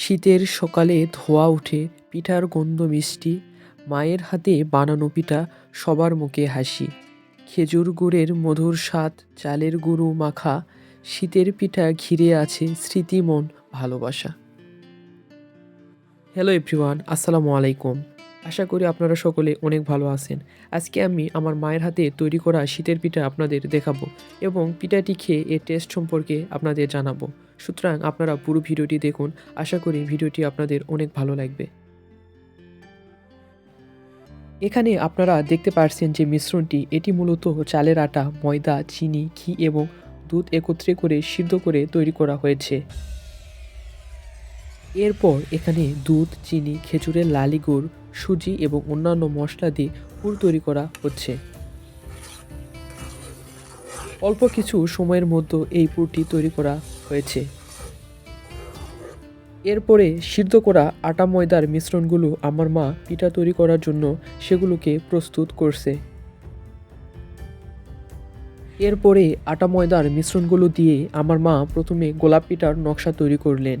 শীতের সকালে ধোয়া উঠে পিঠার গন্ধ মিষ্টি, মায়ের হাতে বানানো পিঠা সবার মুখে হাসি। খেজুর গুড়ের মধুর স্বাদ, চালের গুঁড়ো মাখা, শীতের পিঠা ঘিরে আছে স্মৃতিমন ভালোবাসা। হ্যালো এভরিওয়ান আসসালামু আলাইকুম। আশা করি আপনারা সকলে অনেক ভালো আছেন। আজকে আমি আমার মায়ের হাতে তৈরি করা শীতের পিঠা আপনাদের দেখাবো এবং পিঠাটি খেয়ে এর টেস্ট সম্পর্কে আপনাদের জানাব। সুতরাং আপনারা পুরো ভিডিওটি দেখুন, আশা করি ভিডিওটি আপনাদের অনেক ভালো লাগবে। এখানে আপনারা দেখতে পারছেন যে মিশ্রণটি, এটি মূলত চালের আটা, ময়দা, চিনি, ঘি এবং দুধ একত্রে করে সিদ্ধ করে তৈরি করা হয়েছে। এরপর এখানে দুধ, চিনি, খেজুরের লালি গুড় সুজি এবং অন্যান্য মশলা দিয়ে পুর তৈরি করা হচ্ছে। অল্প কিছু সময়ের মধ্যে এই পুরটি তৈরি করা হয়েছে। এরপরে সিদ্ধ করা আটা ময়দার মিশ্রণগুলো আমার মা পিঠা তৈরি করার জন্য সেগুলোকে প্রস্তুত করছে। এরপরে আটা ময়দার মিশ্রণগুলো দিয়ে আমার মা প্রথমে গোলাপ পিঠার নকশা তৈরি করলেন।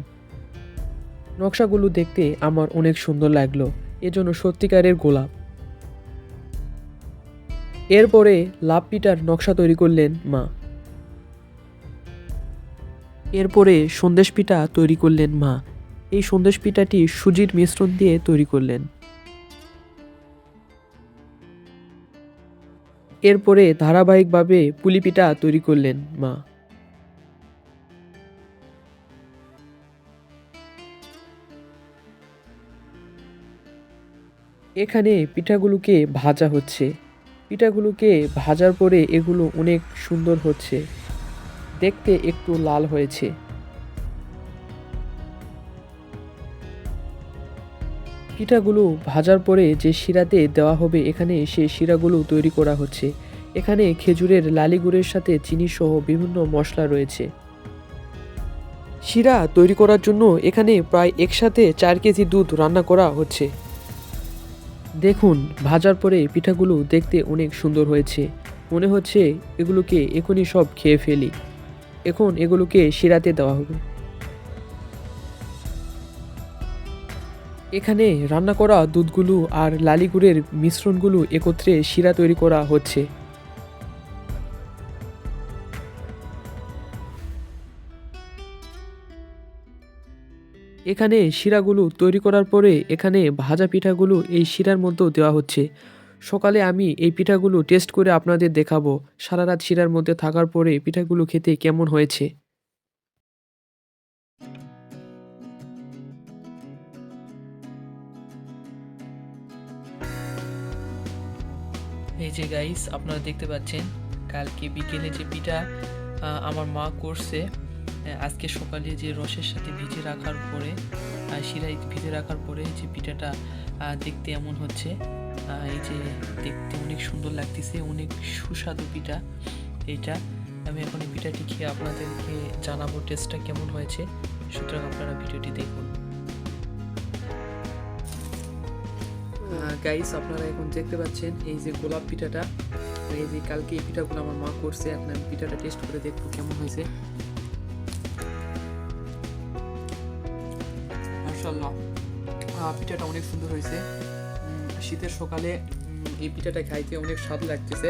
নকশাগুলো দেখতে আমার অনেক সুন্দর লাগল। এজন্য সত্যিকারের গোলাপ। এরপরে লাভ পিঠার নকশা তৈরি করলেন মা। এরপরে সন্দেশ পিঠা তৈরি করলেন মা। এই সন্দেশ পিঠাটি সুজির মিশ্রণ দিয়ে তৈরি করলেন। এরপরে ধারাবাহিকভাবে পুলি পিঠা তৈরি করলেন মা। এখানে পিঠাগুলোকে ভাজা হচ্ছে। পিঠাগুলোকে ভাজার পরে এগুলো অনেক সুন্দর হচ্ছে। দেখতে একটু লাল হয়েছে। পিঠাগুলো ভাজার পরে যে শিরাতে দেওয়া হবে, এখানে সে শিরাগুলো তৈরি করা হচ্ছে। এখানে খেজুরের লালি গুড়ের সাথে চিনি সহ বিভিন্ন মশলা রয়েছে। শিরা তৈরি করার জন্য এখানে প্রায় একসাথে চার কেজি দুধ রান্না করা হচ্ছে। দেখুন, ভাজার পরে পিঠাগুলো দেখতে অনেক সুন্দর হয়েছে। মনে হচ্ছে এগুলোকে এখনই সব খেয়ে ফেলি। এখন এগুলোকে শিরাতে দেওয়া হবে। এখানে রান্না করা দুধগুলো আর লালিগুড়ের মিশ্রণগুলো একত্রে শিরা তৈরি করা হচ্ছে। এখানে শিরাগুলো তৈরি করার পরে এখানে ভাজা পিঠাগুলো এই শিরার মধ্যেও দেওয়া হচ্ছে। সকালে আমি এই পিঠাগুলো টেস্ট করে আপনাদের দেখাবো সারা রাত শিরার মধ্যে থাকার পরে পিঠাগুলো খেতে কেমন হয়েছে। এই যে গাইস আপনারা দেখতে পাচ্ছেন, কালকে বিকেলে যে পিঠা আমার মা করছে আজকে সকালে যে রসের সাথে ভিজে রাখার পরে শিরায় ভিজে রাখার পরে যে পিঠাটা দেখতে এমন হচ্ছে। এই যে দেখতে অনেক সুন্দর লাগতেছে, অনেক সুস্বাদু পিঠা এটা। আমি এখন এই পিঠাটি খেয়ে আপনাদেরকে জানাব টেস্টটা কেমন হয়েছে। সুতরাং আপনারা ভিডিওটি দেখুন। গাইস আপনারা এখন দেখতে পাচ্ছেন এই যে গোলাপ পিঠাটা। এই যে কালকে এই পিঠাগুলো আমার মা করছে, এখন আমি পিঠাটা টেস্ট করে দেখব কেমন হয়েছে। মার্শাল্লাহ পিঠাটা অনেক সুন্দর হয়েছে। শীতের সকালে এই পিঠাটা খাইতে অনেক স্বাদ লাগতেছে।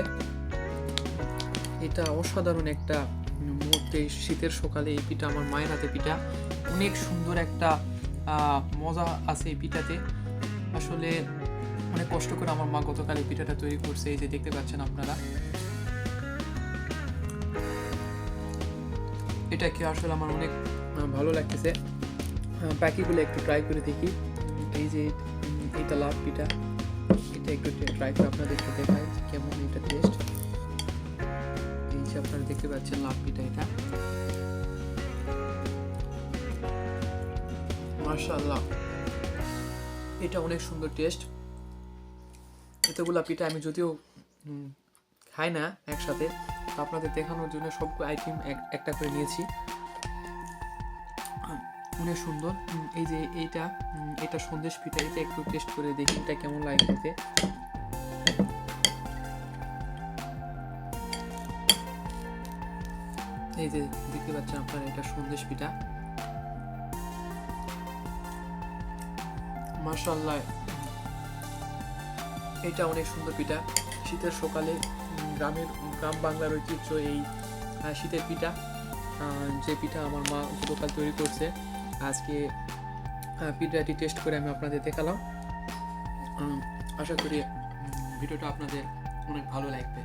এটা অসাধারণ একটা মুহূর্তে শীতের সকালে এই পিঠা, আমার মায়ের হাতে পিঠা। অনেক সুন্দর একটা মজা আছে এই পিঠাতে। আসলে অনেক কষ্ট করে আমার মা গতকাল এই পিঠাটা তৈরি করছে, এই যে দেখতে পাচ্ছেন আপনারা। এটা কি আসলে আমার অনেক ভালো লাগতেছে। বাকিগুলো একটু ট্রাই করে দেখি। এই যে এটা লাভ পিঠা এটা একটু ট্রাই করে আপনাদেরকে যে কেমন এটা টেস্ট এই যে আপনারা দেখতে পাচ্ছেন লাভ পিঠা এটা। মার্শাল্লাহ এটা অনেক সুন্দর টেস্ট এতগুলা পিঠা আমি যদিও খাই না একসাথে আপনাদের দেখানোর জন্য সব আইটেম একটা করে নিয়েছি। অনেক সুন্দর। এই যে এইটা এটা সন্দেশ পিঠা এটা একটু টেস্ট করে দেখি, এটা কেমন লাগে খেতে। এই যে দেখতে পাচ্ছেন আপনারা, এটা সন্দেশ পিঠা। মার্শাল্লাহ এটা অনেক সুন্দর পিঠা। শীতের সকালে গ্রামের, গ্রাম বাংলার ঐতিহ্য এই শীতের পিঠা। যে পিঠা আমার মা গতকাল তৈরি করছে। আজকে পিডিআইটি টেস্ট করে আমি আপনাদের দেখালাম। আশা করি ভিডিওটা আপনাদের অনেক ভালো লাগবে।